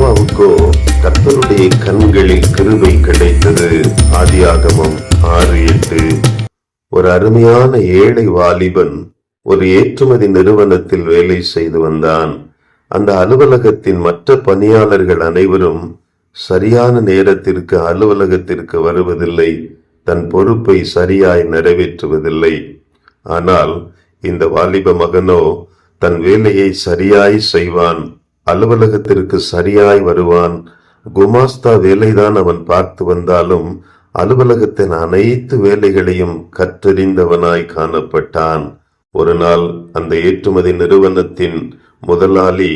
நோவாவுக்கோ கர்த்தருடைய கண்களில் கிருபை கிடைத்தது. ஆதியாகமம் ஆறு எட்டு. ஒரு அருமையான ஏழை வாலிபன் ஒரு ஏற்றுமதி நிறுவனத்தில் வேலை செய்து வந்தான். அந்த அலுவலகத்தின் மற்ற பணியாளர்கள் அனைவரும் சரியான நேரத்திற்கு அலுவலகத்திற்கு வருவதில்லை. தன் பொறுப்பை சரியாய் நிறைவேற்றுவதில்லை. ஆனால் இந்த வாலிப மகனோ தன் வேலையை சரியாய் செய்வான். அலுவலகத்திற்கு சரியாய் வருவான். குமாஸ்தா வேலைதான் அவன் பார்த்து வந்தாலும் அலுவலகத்தின் அனைத்து வேலைகளையும் கற்றறிந்தவனாய் காணப்பட்டான். ஒரு நாள் அந்த ஏற்றுமதி நிறுவனத்தின் முதலாளி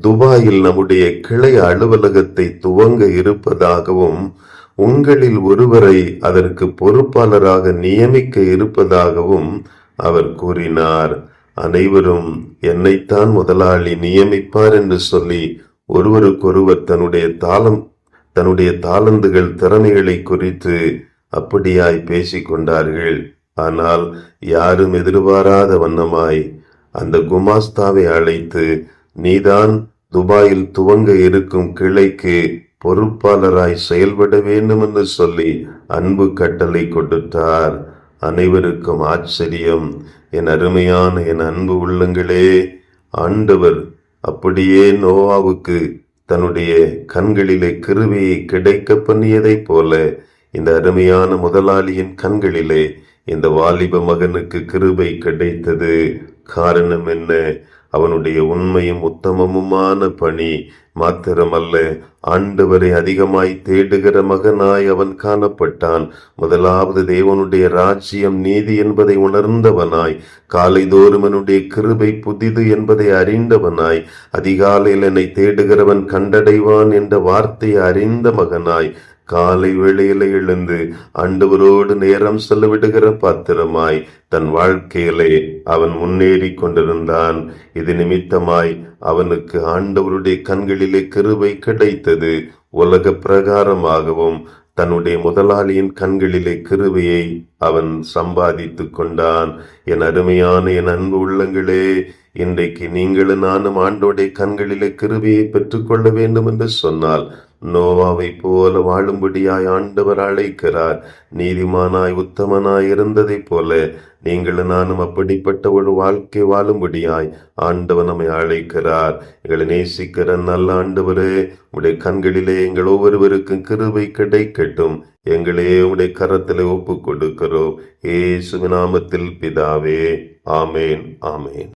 துபாயில் நம்முடைய கிளை அலுவலகத்தை துவங்க இருப்பதாகவும் உங்களில் ஒருவரை அதற்கு பொறுப்பாளராக நியமிக்க இருப்பதாகவும் அவர் கூறினார். அனைவரும் என்னைத்தான் முதலாளி நியமிப்பார் என்று சொல்லி ஒருவருக்கொருவர் தன்னுடைய தாளம் தன்னுடைய தாளந்துகள் திறமைகளை குறித்து அப்படியாய் பேசிக் கொண்டார்கள் ஆனால் யாரும் எதிர்பாராத வண்ணமாய் அந்த குமாஸ்தாவை அழைத்து நீதான் துபாயில் துவங்க இருக்கும் கிளைக்கு பொறுப்பாளராய் செயல்பட வேண்டும் என்று சொல்லி அன்பு கட்டளை கொடுத்தார். அனைவருக்கும் ஆச்சரியம். என் அருமையான என் அன்பு உள்ளங்களே ஆண்டவர் அப்படியே நோவாவுக்கு தன்னுடைய கண்களிலே கிருவியை கிடைக்க பண்ணியதைப் போல இந்த அருமையான முதலாளியின் கண்களிலே இந்த வாலிப மகனுக்கு கிருபை கிடைத்தது. காரணம் என்ன? அவனுடைய உண்மையும் உத்தமமுமான பணி மாத்திரமல்ல ஆண்டவரை அதிகமாய் தேடுகிற மகனாய் அவன் காணப்பட்டான். முதலாவது தேவனுடைய ராஜ்யம் நீதி என்பதை உணர்ந்தவனாய் காலை தோறுமனுடைய கிருபை புதிது என்பதை அறிந்தவனாய் அதிகாலையில் என்னை தேடுகிறவன் கண்டடைவான் என்ற வார்த்தையை அறிந்த மகனாய் காலை வேளையில எழுந்து ஆண்டவரோடு நேரம் செலவிடுகிற பாத்திரமாய் தன் வாழ்க்கையிலே அவன் முன்னேறி கொண்டிருந்தான். இது நிமித்தமாய் அவனுக்கு ஆண்டவருடைய கண்களிலே கிருவை கிடைத்தது. உலக பிரகாரமாகவும் தன்னுடைய முதலாளியின் கண்களிலே கிருவையை அவன் சம்பாதித்து கொண்டான். என் அருமையான என் அன்பு உள்ளங்களே இன்றைக்கு நீங்களும் நானும் ஆண்டோடைய கண்களிலே கிருபையை பெற்றுக்கொள்ள வேண்டும் என்று சொன்னால் நோவாவை போல வாழும்படியாய் ஆண்டவர் அழைக்கிறார். நீதிமானாய் உத்தமனாய் இருந்ததைப் போல நீங்களும் நானும் அப்படிப்பட்ட ஒரு வாழ்க்கை வாழும்படியாய் ஆண்டவர் நம்மை அழைக்கிறார். எங்களை நேசிக்கிற நல்ல ஆண்டவரே உடைய கண்களிலே எங்கள் ஒவ்வொருவருக்கும் கிருபை கிடைக்கட்டும். எங்களே உடைய கரத்திலே ஒப்பு கொடுக்கிறோம் ஏசுவின் நாமத்தில் பிதாவே ஆமேன் ஆமேன்.